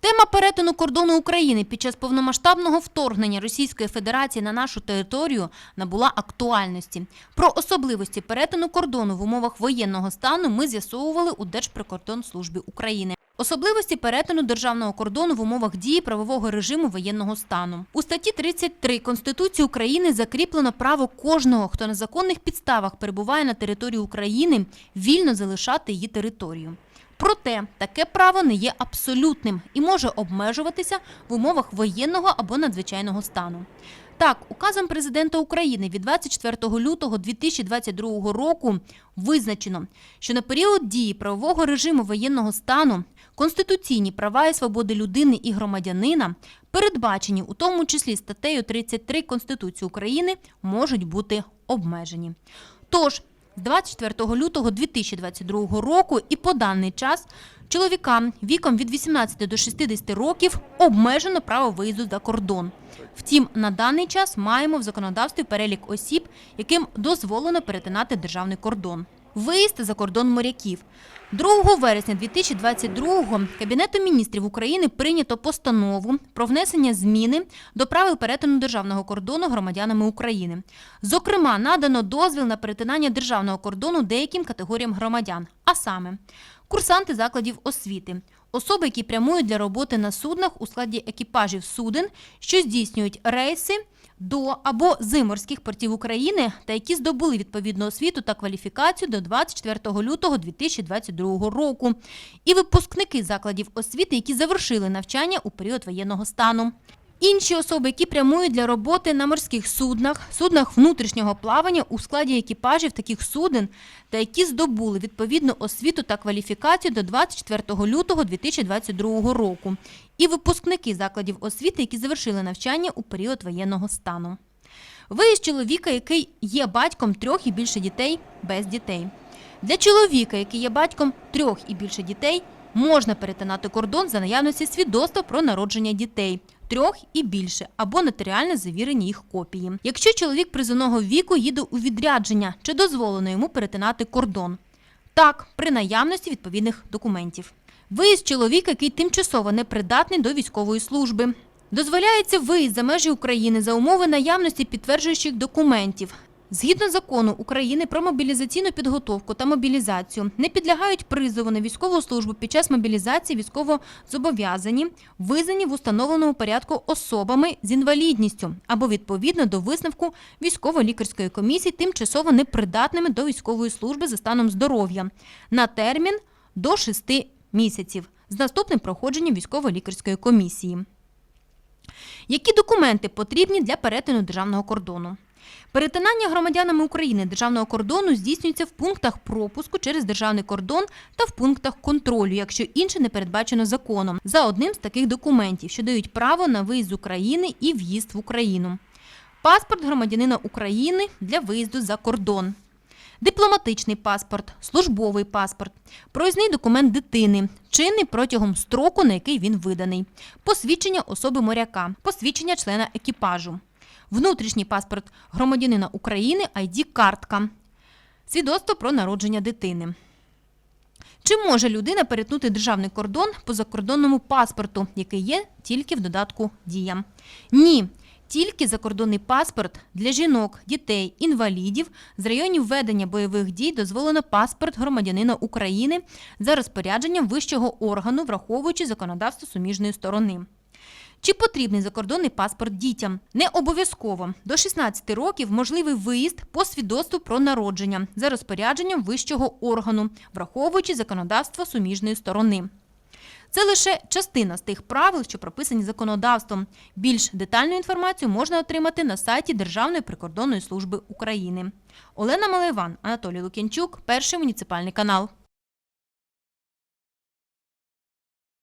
Тема перетину кордону України під час повномасштабного вторгнення Російської Федерації на нашу територію набула актуальності. Про особливості перетину кордону в умовах воєнного стану ми з'ясовували у Держприкордонслужбі України. Особливості перетину державного кордону в умовах дії правового режиму воєнного стану. У статті 33 Конституції України закріплено право кожного, хто на законних підставах перебуває на території України, вільно залишати її територію. Проте таке право не є абсолютним і може обмежуватися в умовах воєнного або надзвичайного стану. Так, указом президента України від 24 лютого 2022 року визначено, що на період дії правового режиму воєнного стану конституційні права і свободи людини і громадянина, передбачені у тому числі статтею 33 Конституції України, можуть бути обмежені. Тож, з 24 лютого 2022 року і по даний час чоловікам віком від 18 до 60 років обмежено право виїзду за кордон. Втім, на даний час маємо в законодавстві перелік осіб, яким дозволено перетинати державний кордон. Виїзд за кордон моряків. 2 вересня 2022-го Кабінетом міністрів України прийнято постанову про внесення зміни до правил перетину державного кордону громадянами України. Зокрема, надано дозвіл на перетинання державного кордону деяким категоріям громадян, а саме курсанти закладів освіти, особи, які прямують для роботи на суднах у складі екіпажів суден, що здійснюють рейси до або з морських портів України та які здобули відповідну освіту та кваліфікацію до 24 лютого 2022 року, і випускники закладів освіти, які завершили навчання у період воєнного стану. Інші особи, які прямують для роботи на морських суднах, суднах внутрішнього плавання у складі екіпажів таких суден та які здобули відповідну освіту та кваліфікацію до 24 лютого 2022 року, і випускники закладів освіти, які завершили навчання у період воєнного стану. Виїзд чоловіка, який є батьком трьох і більше дітей, без дітей. Для чоловіка, який є батьком трьох і більше дітей, можна перетинати кордон за наявності свідоцтва про народження дітей. Трьох і більше або нотаріально завірені їх копії. Якщо чоловік призовного віку їде у відрядження, чи дозволено йому перетинати кордон? Так, при наявності відповідних документів. Виїзд чоловіка, який тимчасово непридатний до військової служби. Дозволяється виїзд за межі України за умови наявності підтверджуючих документів. Згідно закону України про мобілізаційну підготовку та мобілізацію, не підлягають призову на військову службу під час мобілізації військовозобов'язані, визнані в установленому порядку особами з інвалідністю або відповідно до висновку військово-лікарської комісії тимчасово непридатними до військової служби за станом здоров'я на термін до 6 місяців з наступним проходженням військово-лікарської комісії. Які документи потрібні для перетину державного кордону? Перетинання громадянами України державного кордону здійснюється в пунктах пропуску через державний кордон та в пунктах контролю, якщо інше не передбачено законом, за одним з таких документів, що дають право на виїзд з України і в'їзд в Україну. Паспорт громадянина України для виїзду за кордон. Дипломатичний паспорт, службовий паспорт, проїзний документ дитини, чинний протягом строку, на який він виданий, посвідчення особи моряка, посвідчення члена екіпажу, внутрішній паспорт громадянина України, ID-картка, свідоцтво про народження дитини. Чи може людина перетнути державний кордон по закордонному паспорту, який є тільки в додатку Дія? Ні. Тільки закордонний паспорт для жінок, дітей, інвалідів з районів ведення бойових дій дозволено паспорт громадянина України за розпорядженням вищого органу, враховуючи законодавство суміжної сторони. Чи потрібний закордонний паспорт дітям? Не обов'язково. До 16 років можливий виїзд по свідоцтву про народження за розпорядженням вищого органу, враховуючи законодавство суміжної сторони. Це лише частина з тих правил, що прописані законодавством. Більш детальну інформацію можна отримати на сайті Державної прикордонної служби України. Олена Малайван, Анатолій Лук'янчук, перший муніципальний канал.